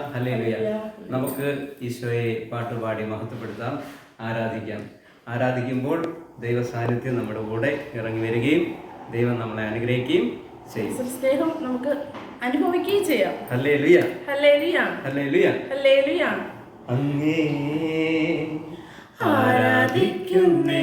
Hallelujah. നമുക്ക് ഈശോയെ പാട്ടുപാടി മഹത്വപ്പെടുത്താം. ആരാധിക്കാം. ആരാധിക്കുമ്പോൾ ദൈവ സാന്നിധ്യം നമ്മുടെ കൂടെ ഇറങ്ങി വരികയും ദൈവം നമ്മളെ അനുഗ്രഹിക്കുകയും ചെയ്യും. സ്നേഹം നമുക്ക് അനുഭവിക്കുകയും ചെയ്യാം. ഹല്ലേലൂയ. ഹല്ലേലൂയ. ഹല്ലേലൂയ. ഹല്ലേലൂയ. അങ്ങേ ആരാധിക്കുന്നേ.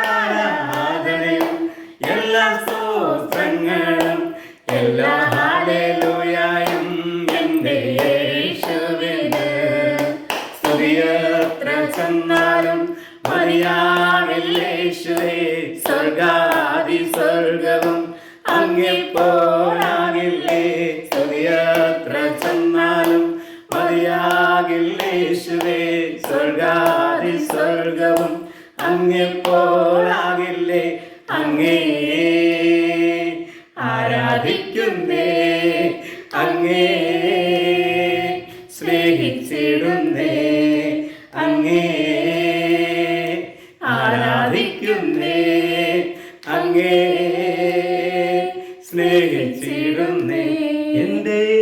ചെന്നാലും മറിയാവില്ലേശുവേ സ്വർഗാദി സ്വർഗവും അങ്ങേ പോരാകില്ലേ സ്തുതിയത്ര ചെന്നാലും മതിയാകില്ലേശുവേ സ്വർഗാദി സ്വർഗവും അങ്ങേ പോരാകില്ലേ അങ്ങേ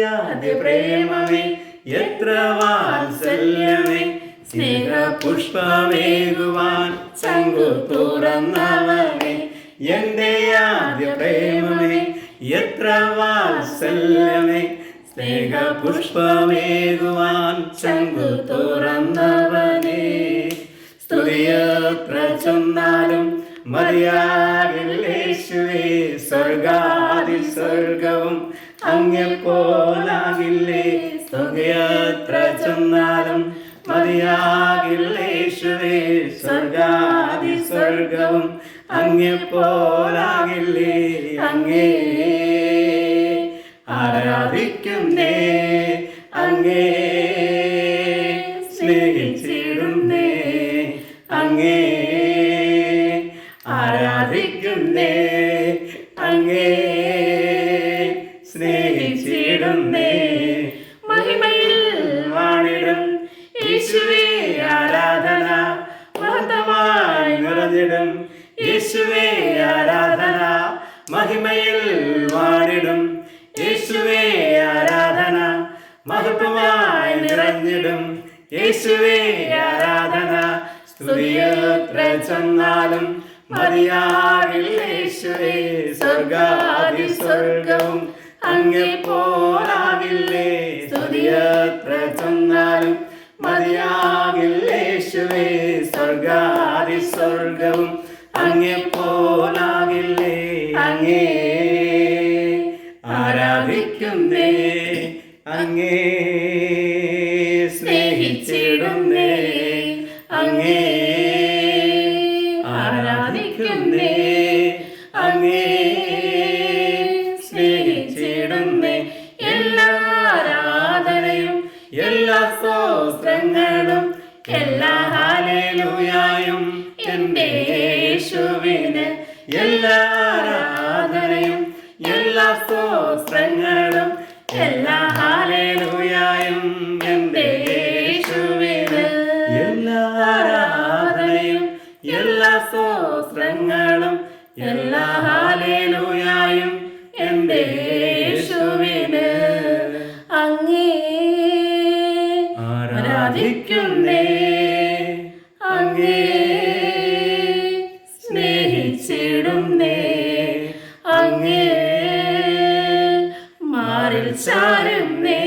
ആദ്യ പ്രേമമേ എത്ര വാത്സല്യമേ സ്നേഹ പുഷ്പമേകുവാൻ ചങ്കു തുറന്നവനെ എന്റെ ആദ്യ വാത്സല്യമേ സ്നേഹ പുഷ്പമേകുവാൻ ചങ്കു തുറന്നവനെ സ്തുതിയത്ര ചൊന്നാലും മറിയാകില്ലേശുവേ സ്വർഗാദി സ്വർഗവും അങ്ങെ പോലാകില്ലേ? ചെന്നാലും മതിയാകില്ലേശ്വരേ മതിയാകില്ലേശുവേ സ്വർഗാദി സ്വർഗവും അങ്ങെപ്പോലാകില്ലേ അങ്ങേ ആരാധിക്കുന്നേ? അങ്ങേ സ്നേഹിച്ചിടുന്നേ? അങ്ങേ മഹിമയിൽ വാടിടും യേശുവേ ആരാധന മഹത്വമായി നിറഞ്ഞിടും. യേശുവേ ആരാധന സ്തുതിയത്ര ചെന്നാലും മതിയാകില്ലേശുവേ സ്വർഗാദി സ്വർഗവും അങ്ങെ പോരാകില്ലേ സ്തുതിയത്ര ചെന്നാലും മതിയാകില്ലേശുവേ സ്വർഗാദി സ്വർഗവും അങ്ങെ പോലാകില്ലേ അങ്ങേ ആരാധിക്കുന്നേ അങ്ങേ സ്നേഹിച്ചിടുന്നേ അങ്ങേ ആരാധിക്കുന്നേ അങ്ങേ സ്നേഹിച്ചിടുന്നേ. എല്ലാ ആരാധനയും എല്ലാ സ്തോത്രങ്ങളും എല്ലാ ഹാലേലൂയായും എന്റെ യേശുവിന് എല്ലാ എല്ലാ സ്തോത്രങ്ങളും എല്ലാ ഹാലേലൂയായും എന്റെ യേശുവിന്. എല്ലാ ആരാധനയും എല്ലാ സ്തോത്രങ്ങളും എല്ലാ ഹാലേലൂയായും എന്റെ യേശുവിന്. അങ്ങേ ആരാധിക്കുന്നേ. അങ്ങേ മാറുന്നേ